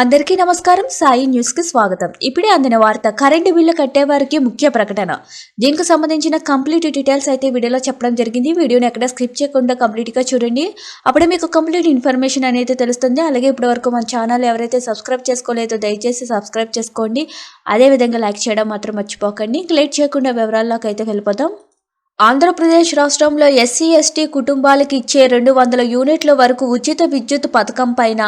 అందరికీ నమస్కారం. సాయి న్యూస్కి స్వాగతం. ఇప్పుడే అందిన వార్త కరెంటు బిల్లు కట్టేవారికి ముఖ్య ప్రకటన. దీనికి సంబంధించిన కంప్లీట్ డీటెయిల్స్ అయితే వీడియోలో చెప్పడం జరిగింది. వీడియోని ఎక్కడ స్కిప్ చేయకుండా కంప్లీట్గా చూడండి. అప్పుడే మీకు కంప్లీట్ ఇన్ఫర్మేషన్ అనేది తెలుస్తుంది. అలాగే ఇప్పటి వరకు మన ఛానల్ ఎవరైతే సబ్స్క్రైబ్ చేసుకోలేదో దయచేసి సబ్స్క్రైబ్ చేసుకోండి. అదే విధంగా లైక్ చేయడం మాత్రం మర్చిపోకండి. ఇంక లేట్ చేయకుండా వివరాల్లోకి అయితే వెళ్ళిపోదాం. ఆంధ్రప్రదేశ్ రాష్ట్రంలో ఎస్సీ ఎస్టీ కుటుంబాలకు ఇచ్చే రెండు వందల యూనిట్ల వరకు ఉచిత విద్యుత్ పథకం పైన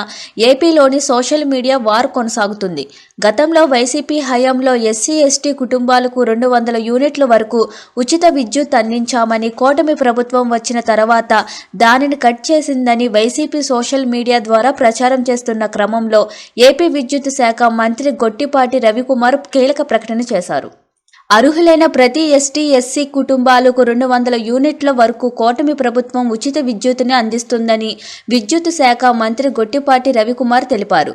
ఏపీలోని సోషల్ మీడియా వార్ కొనసాగుతుంది. గతంలో వైసీపీ హయాంలో ఎస్సీ ఎస్టీ కుటుంబాలకు రెండు వందల యూనిట్ల వరకు ఉచిత విద్యుత్ అందించామని కూటమి ప్రభుత్వం వచ్చిన తర్వాత దానిని కట్ చేసిందని వైసీపీ సోషల్ మీడియా ద్వారా ప్రచారం చేస్తున్న క్రమంలో ఏపీ విద్యుత్ శాఖ మంత్రి గొట్టిపాటి రవికుమార్ కీలక ప్రకటన చేశారు. అర్హులైన ప్రతి ఎస్టీ ఎస్సీ కుటుంబాలకు రెండు వందల యూనిట్ల వరకు కూటమి ప్రభుత్వం ఉచిత విద్యుత్తుని అందిస్తుందని విద్యుత్ శాఖ మంత్రి గొట్టిపాటి రవికుమార్ తెలిపారు.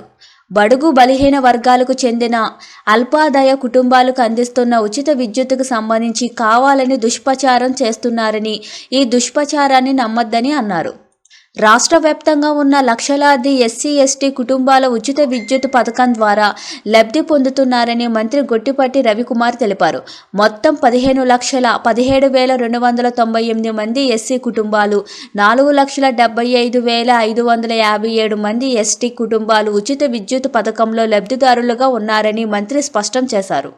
బడుగు బలహీన వర్గాలకు చెందిన అల్పాదాయ కుటుంబాలకు అందిస్తున్న ఉచిత విద్యుత్తుకు సంబంధించి కావాలని దుష్ప్రచారం చేస్తున్నారని ఈ దుష్ప్రచారాన్ని నమ్మొద్దని అన్నారు. రాష్ట్ర వ్యాప్తంగా ఉన్న లక్షలాది ఎస్సీ ఎస్టీ కుటుంబాల ఉచిత విద్యుత్ పథకం ద్వారా లబ్ధి పొందుతున్నారని మంత్రి గొట్టిపట్టి రవికుమార్ తెలిపారు. మొత్తం పదిహేను లక్షల పదిహేడు వేల రెండు వందల తొంభై ఎనిమిది మంది ఎస్సీ కుటుంబాలు నాలుగు లక్షల డెబ్బై ఐదు వేల ఐదు వందల యాభై ఏడు మంది ఎస్టీ కుటుంబాలు ఉచిత విద్యుత్ పథకంలో లబ్ధిదారులుగా ఉన్నారని మంత్రి స్పష్టం చేశారు.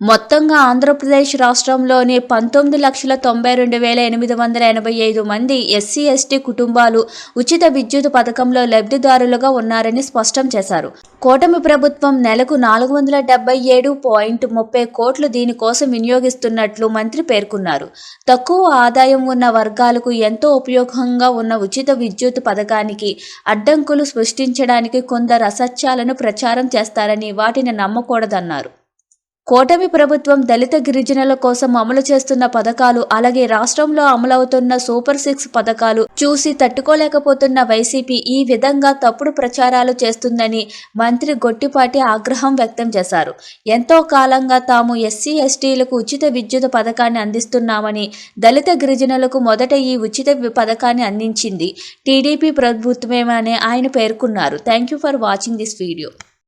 మొత్తంగా ఆంధ్రప్రదేశ్ రాష్ట్రంలోని పంతొమ్మిది లక్షల తొంభై రెండు వేల ఎనిమిది వందల ఎనభై ఐదు మంది ఎస్సీ ఎస్టీ కుటుంబాలు ఉచిత విద్యుత్ పథకంలో లబ్ధిదారులుగా ఉన్నారని స్పష్టం చేశారు. కూటమి ప్రభుత్వం నెలకు నాలుగు వందల డెబ్బై ఏడు పాయింట్ ముప్పై కోట్లు దీనికోసం వినియోగిస్తున్నట్లు మంత్రి పేర్కొన్నారు. తక్కువ ఆదాయం ఉన్న వర్గాలకు ఎంతో ఉపయోగంగా ఉన్న ఉచిత విద్యుత్ పథకానికి అడ్డంకులు సృష్టించడానికి కొందరు అసత్యాలను ప్రచారం చేస్తారని వాటిని నమ్మకూడదన్నారు. కూటమి ప్రభుత్వం దళిత గిరిజనుల కోసం అమలు చేస్తున్న పథకాలు అలాగే రాష్ట్రంలో అమలవుతున్న సూపర్ సిక్స్ పథకాలు చూసి తట్టుకోలేకపోతున్న వైసీపీ ఈ విధంగా తప్పుడు ప్రచారాలు చేస్తుందని మంత్రి గొట్టిపాటి ఆగ్రహం వ్యక్తం చేశారు. ఎంతో కాలంగా తాము ఎస్సీ ఎస్టీలకు ఉచిత విద్యుత్ పథకాన్ని అందిస్తున్నామని దళిత గిరిజనులకు మొదట ఈ ఉచిత పథకాన్ని అందించింది టీడీపీ ప్రభుత్వమేమని ఆయన పేర్కొన్నారు. Thank you for watching this video.